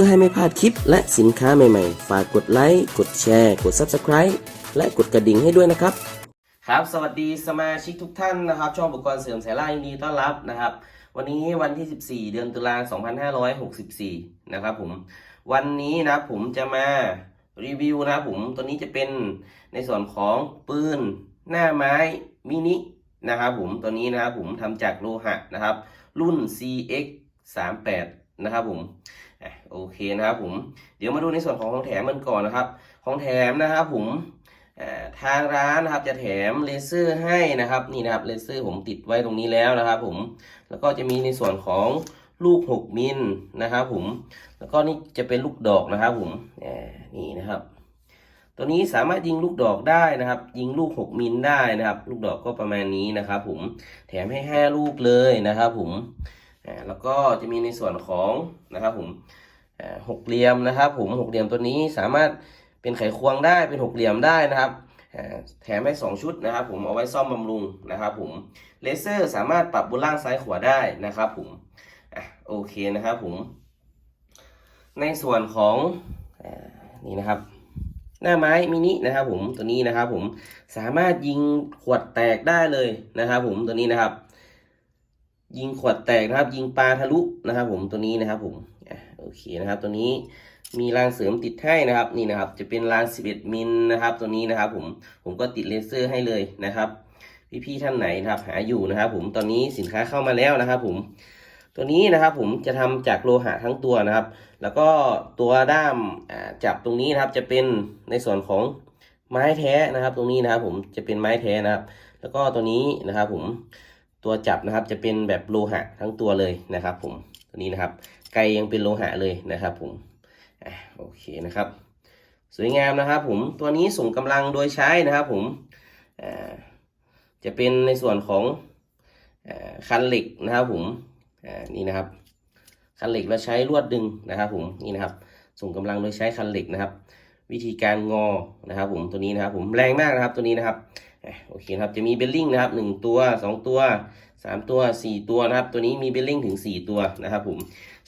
พื่อให้ไม่พลาดคลิปและสินค้าใหม่ๆ ฝากกดไลค์ กดแชร์ กด Subscribe และกดกระดิ่งให้ด้วยนะครับ ครับ สวัสดีสมาชิกทุกท่านนะครับ ช่องอุปกรณ์เสริมสายล่ายินดีต้อนรับนะครับ วันนี้วันที่ 14 เดือนตุลาคม2564 นะครับผม วันนี้นะผมจะมารีวิวนะผมตัวนี้จะเป็นในส่วนของปืนหน้าไม้มินินะครับผมตัวนี้นะครับผมทำจากโลหะนะครับ รุ่น CX 38นะครับผม อะโอเคนะครับผม เดี๋ยวมาดูในส่วนของของแถมมันก่อนนะครับ ของแถมนะครับผมทางร้านนะครับจะแถมเลเซอร์ให้นะครับนี่นะครับเลเซอร์ผมติดไว้ตรงนี้แล้วนะครับผมแล้วก็จะมีในส่วนของลูก 6 มิลนะครับผมแล้วก็นี่จะเป็นลูกดอกนะครับผมนี่นะครับ ตัวนี้สามารถยิงลูกดอกได้นะครับ ยิงลูก 6 มิลได้นะครับ ลูกดอกก็ประมาณนี้นะครับผมแถมให้ 5 ลูกเลยนะครับผม แล้วก็จะมีในส่วนของนะครับผมหกเหลี่ยมนะครับผมหกเหลี่ยมตัวนี้สามารถเป็นไขควงได้เป็นหกเหลี่ยมได้นะครับแถมให้ 2 ชุดนะครับผมเอาไว้ซ่อมบำรุงนะครับผมเลเซอร์สามารถปรับบนล่างซ้ายขวาได้นะครับผมอะโอเคนะครับผมในส่วนของอนี่นะครับ หน้าไม้มินินะครับผมตัวนี้นะครับผมสามารถยิงขวดแตกได้เลยนะครับผมตัวนี้นะครับ ยิงขวดแตกนะครับ ยิงปลาทะลุนะครับ ผมตัวนี้นะครับ ผมโอเคนะครับ ตัวนี้มีรางเสริมติดให้นะครับ นี่นะครับ จะเป็นราง 11 มิลนะครับ ตัวนี้นะครับ ผมผมก็ติดเลเซอร์ให้เลยนะครับพี่ๆท่านไหนนะครับ หาอยู่นะครับ ผมตอนนี้สินค้าเข้ามาแล้วนะครับ ผมตัวนี้นะครับ ผมจะทำจากโลหะทั้งตัวนะครับ แล้วก็ตัวด้ามจับตรงนี้นะครับ จะเป็นในส่วนของไม้แท้นะครับ ตรงนี้นะครับ ผมจะเป็นไม้แท้นะครับ แล้วก็ตัวนี้นะครับ ผม ตัวจับนะครับจะเป็นแบบโลหะทั้งตัวเลยนะครับ ผมตัวนี้นะครับ ไกยังเป็นโลหะเลยนะครับ ผมอะโอเคนะครับ สวยงามนะครับ ผมตัวนี้ส่งกำลังโดยใช้นะครับ ผมอ่าจะเป็นในส่วนของอคันเหล็กนะครับ ผมอ่านี่นะครับ คันเหล็กแล้วใช้ลวดดึงนะครับ ผมนี่นะครับ ส่งกำลังโดยใช้คันเหล็กนะครับ วิธีการงอนะครับ ผมตัวนี้นะครับ ผมแรงมากนะครับตัวนี้นะครับ โอเคครับจะมีเบลลิงนะครับหนึ่งตัวสองตัวสามตัวสี่ตัวนะครับ ตัวนี้มีเบลลิงถึงสี่ตัวนะครับผม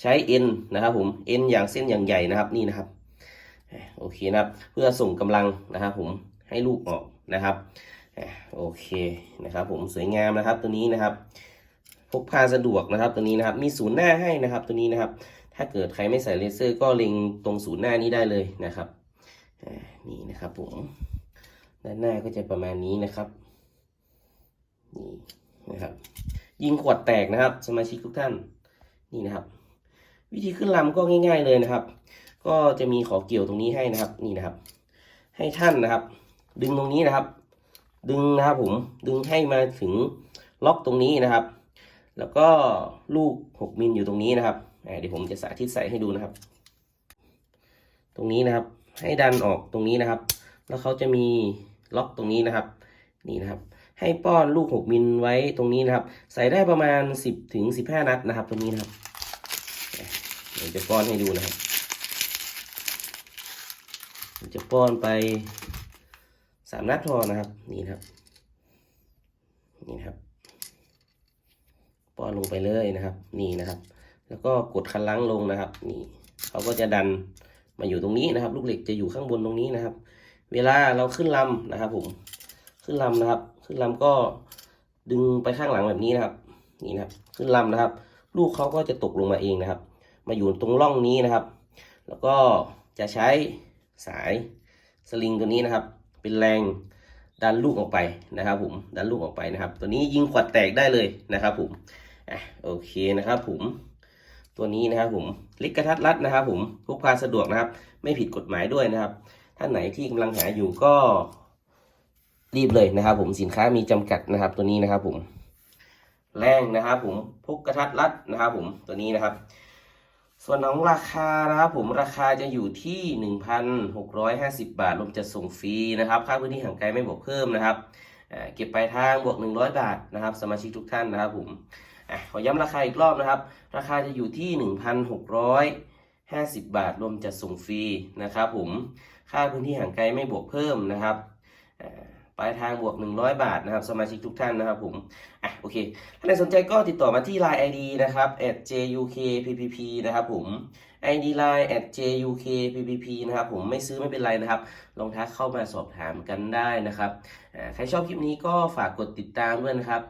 ใช้เอ็นนะครับผมเอ็นอย่างเส้นอย่างใหญ่นะครับนี่นะครับโอเคนะครับเพื่อส่งกำลังนะครับผมให้ลูกออกนะครับโอเคนะครับผมสวยงามนะครับตัวนี้นะครับพกพาสะดวกนะครับตัวนี้นะครับมีศูนย์หน้าให้นะครับตัวนี้นะครับ ถ้าเกิดใครไม่ใส่เลเซอร์ก็เล็งตรงศูนย์หน้านี้ได้เลยนะครับนี่นะครับผม ด้านหน้าก็จะประมาณนี้นะครับนี่นะครับ ยิงขวดแตกนะครับ สมาชิกทุกท่านนี่นะครับ วิธีขึ้นลำก็ง่าย ๆเลยนะครับ ก็จะมีขอเกี่ยวตรงนี้ให้นะครับนี่นะครับ ให้ท่านนะครับ ดึงตรงนี้นะครับ ดึงนะครับผมดึงให้มาถึงล็อกตรงนี้นะครับ แล้วก็ลูก 6มิลอยู่ตรงนี้นะครับเดี๋ยวผมจะสาธิตใส่ให้ดูนะครับ ตรงนี้นะครับ ให้ดันออกตรงนี้นะครับ แล้วเขาจะมี ล็อกตรงนี้นะครับนี่นะครับให้ป้อนลูก 6 มิลไว้ตรงนี้นะครับ ใส่ได้ประมาณ 10ถึง15 นัดนะครับ ตรงนี้นะครับเดี๋ยวจะป้อนให้ดูนะครับจะป้อนไปสามนัดพอนะครับนี่นะครับนี่นะครับ ป้อนลงไปเลยนะครับ นี่นะครับ แล้วก็กดคันลังลงนะครับ นี่เขาก็จะดันมาอยู่ตรงนี้นะครับ ลูกเหล็กจะอยู่ข้างบนตรงนี้นะครับ เวลาเราขึ้นลำนะครับ ผมขึ้นลำนะครับ ขึ้นลำก็ดึงไปข้างหลังแบบนี้นะครับ นี่นะครับ ขึ้นลำนะครับ ลูกเขาก็จะตกลงมาเองนะครับ มาอยู่ตรงร่องนี้นะครับ แล้วก็จะใช้สายสลิงตัวนี้นะครับ เป็นแรงดันลูกออกไปนะครับ ผมดันลูกออกไปนะครับ ตัวนี้ยิงขวดแตกได้เลยนะครับ ผมอะโอเคนะครับ ผมตัวนี้นะครับ ผมล็กกระทัดรัดนะครับ ผมพกพาสะดวกนะครับ ไม่ผิดกฎหมายด้วยนะครับ ท่านไหนที่กำลังหาอยู่ก็รีบเลยนะครับ ผมสินค้ามีจำกัดนะครับ ตัวนี้นะครับผมแรงนะครับ ผมพกกระทัดรัดนะครับ ผมตัวนี้นะครับ ส่วนของราคานะครับผมราคาจะอยู่ที่หนึ่งพันหกร้อยห้าสิบบาทรวมจัดส่งฟรีนะครับค่าพื้นที่ห่างไกลไม่บวกเพิ่มนะครับเก็บปลายทางบวกหนึ่งร้อยบาทนะครับ สมาชิกทุกท่านนะครับผมอขอย้ำราคาอีกรอบนะครับ ราคาจะอยู่ที่ 1,650 บาท รวมจัดส่งฟรีนะครับผม ค่าพื้นที่ห่างไกลไม่บวกเพิ่มนะครับปลายทางบวก 100 บาทนะครับ สมาชิกทุกท่านนะครับผมอะโอเค ถ้าใครสนใจก็ติดต่อมาที่ Line ID นะครับ @jukppp นะครับผม ID Line at JUKPPP นะครับผมไม่ซื้อไม่เป็นไรนะครับ ลองทักเข้ามาสอบถามกันได้นะครับใครชอบคลิปนี้ก็ฝากกดติดตามด้วยนะครับ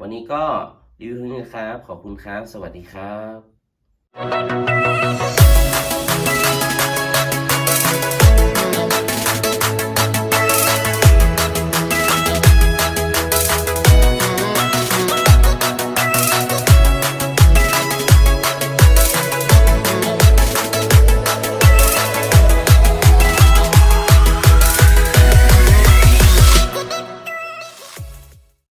วันนี้ก็รีวิวเท่านี้นะครับ ขอบคุณครับ สวัสดีครับ